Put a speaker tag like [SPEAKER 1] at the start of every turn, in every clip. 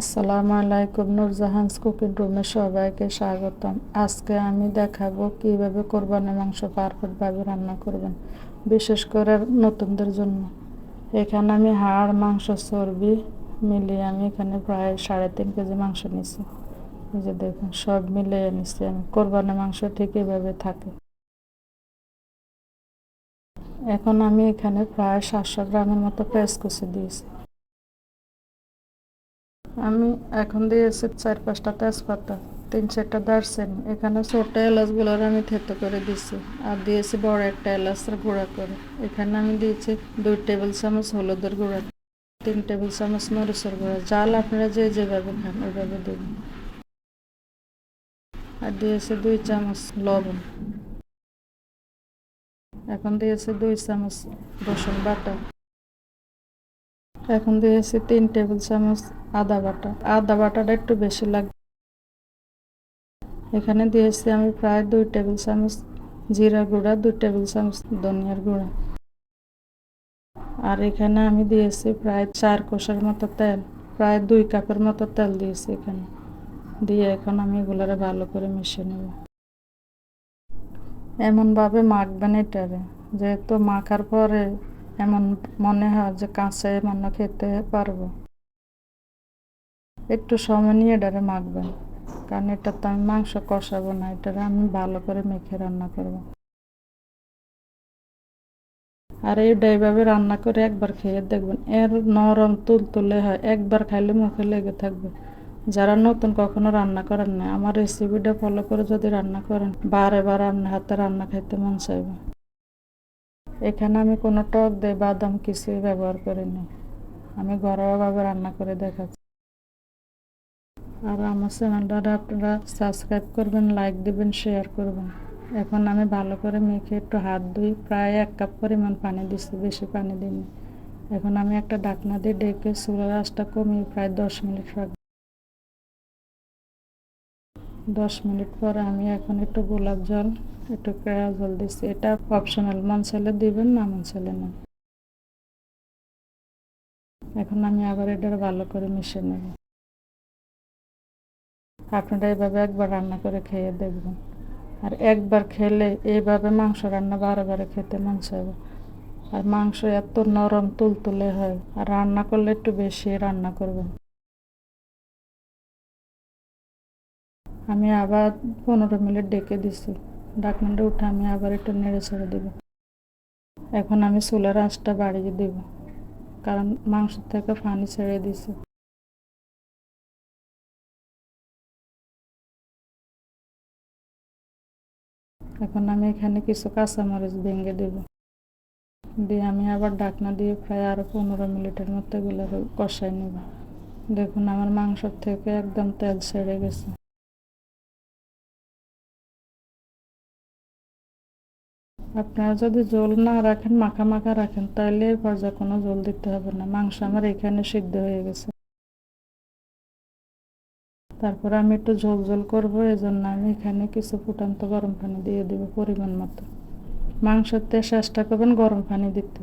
[SPEAKER 1] আসসালামু আলাইকুম নূরজাহানস কুকিং রুমে সবাইকে স্বাগতম। আজকে আমি দেখাবো কীভাবে কোরবানি মাংস পারফেক্টভাবে রান্না করবেন, বিশেষ করে নতুনদের জন্য। এখানে আমি হাড়, মাংস, চর্বি মিলিয়ে আমি এখানে প্রায় সাড়ে তিন কেজি মাংস নিছি। এই যে দেখুন, সব মিলিয়ে নিচ্ছি আমি। কোরবানি মাংস ঠিক এভাবে থাকে। এখন আমি এখানে প্রায় সাতশো গ্রামের মতো পেঁয়াজ কুচি দিয়েছি। আমি এখন দিয়েছি চার পাঁচটা তেজপাতা, তিন চারটা দারচিনি। এখানে ছোট এলাচগুলোর আমি থেতো করে দিয়েছি আর দিয়েছি বড় একটা এলাচের গুঁড়া করে। এখানে আমি দিয়েছি দুই টেবিল চামচ হলুদের গুঁড়া, তিন টেবিল চামচ মরিচের গুঁড়া। জাল আপনারা যে যেভাবে খান, ওইভাবে দেবেন। আর দিয়েছি দুই চামচ লবণ। এখন দিয়েছি দুই চামচ রসুন বাটা। এখন দিয়েছি তিন টেবিল চামচ আদা বাটা। আদা বাটাটা একটু বেশি লাগবে। এখানে দিয়েছি আমি প্রায় দুই টেবিল চামচ জিরা গুঁড়া, দুই টেবিল চামচ ধনিয়ার গুঁড়া। আর এখানে আমি দিয়েছি প্রায় চার কোষের মতো তেল, প্রায় দুই কাপের মতো তেল দিয়েছি এখানে। দিয়ে এখন আমি এগুলোরে ভালো করে মিশিয়ে নেব। এমনভাবে মাখবেন এটারে, যেহেতু মাখার পরে এমন মনে হয় যে কাঁচা মন্য খেতে পারব। একটু সময় নিয়ে এটারে মাখবেন, কারণ এটা তো আমি মাংস কষাবো না, এটারে আমি ভালো করে মেখে রান্না করব। আর এইটা এইভাবে রান্না করে একবার খেয়ে দেখবেন, এর নরম তুল তুলে হয়, একবার খাইলে মুখে লেগে থাকবে। যারা নতুন কখনো রান্না করেন না আমার রেসিপিটা ফলো করে যদি রান্না করেন, বারে বার আপনার হাতে রান্না খাইতে মন চাইবে। এখানে আমি কোনো টক দই, বাদাম কিছুই ব্যবহার করিনি। আমি ঘরোয়াভাবে রান্না করে দেখাচ্ছি। আর আমার চ্যানেলটা আপনারা সাবস্ক্রাইব করবেন, লাইক দিবেন, শেয়ার করবেন। এখন আমি ভালো করে মেখে একটু হাত ধুই, প্রায় এক কাপ পরিমাণ পানি দিচ্ছি বেশি পানি দিইনি। এখন আমি একটা ডাকনা দিয়ে ডেকে চুলার আঁচটা কমিয়ে প্রায় দশ মিনিট রাখব। দশ মিনিট পরে আমি এখন একটু গোলাপ জল একটু কেয়া জল দিচ্ছি এটা অপশনাল মন চাইলে দিবেন, না মন চাইলে না। এখন আমি আবার এটা ভালো করে মিশিয়ে নেব। আপনারা এইভাবে একবার রান্না করে খেয়ে দেখবেন। আর একবার খেলে এইভাবে মাংস রান্না বারে বারে খেতে মন চাইবে। আর মাংস এত নরম, তুলতুলে হয়। আর রান্না করলে একটু বেশি রান্না করবেন। আমি আবার পনেরো মিনিট ডেকে দিছি। ডাকনাটা উঠে আমি আবার একটু নেড়ে ছেড়ে দেব। এখন আমি চুলার আঁচটা বাড়িয়ে দেব, কারণ মাংস থেকে পানি ছেড়ে দিছি। এখন আমি এখানে কিছু কাঁচামরিচ ভেঙে দেব। দিয়ে আমি আবার ডাকনা দিয়ে প্রায় আরও পনেরো মিনিটের মতো এগুলো কষাই নেব। দেখুন আমার মাংসর থেকে একদম তেল ছেড়ে গেছে। আপনারা যদি জল না রাখেন, মাখা মাখা রাখেন তাহলে এই পর্যায়ে কোনো জল দিতে হবে না। মাংস আমার এখানে সিদ্ধ হয়ে গেছে। তারপর আমি একটু ঝোল ঝোল করব এই জন্য আমি এখানে কিছু ফুটান্ত গরম পানি দিয়ে দেবো পরিমাণ মতো। মাংসতে চেষ্টা করবেন গরম পানি দিতে।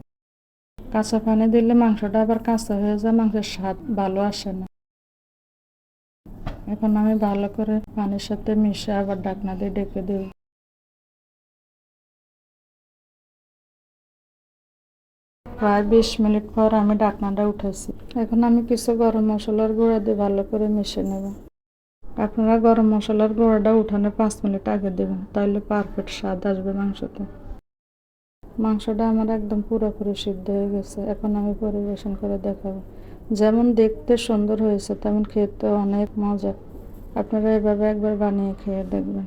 [SPEAKER 1] কাঁচা পানি দিলে মাংসটা আবার কাঁচা হয়ে যায়, মাংসের স্বাদ ভালো আসে না। এখন আমি ভালো করে পানির সাথে মিশে আবার ডাকনা দিয়ে ডেকে দেবো। প্রায় বিশ মিনিট পর আমি ডাকনাটা উঠেছি এখন আমি কিছু গরম মশলার গুঁড়া দিয়ে ভালো করে মিশে নেব। আপনারা গরম মশলার গুঁড়াটা উঠানোর পাঁচ মিনিট আগে দেবেন তাহলে পারফেক্ট স্বাদ আসবে মাংসতে। মাংসটা আমার একদম পুরোপুরি সিদ্ধ হয়ে গেছে, এখন আমি পরিবেশন করে দেখাবো। যেমন দেখতে সুন্দর হয়েছে, তেমন খেতে অনেক মজা। আপনারা এভাবে একবার বানিয়ে খেয়ে দেখবেন।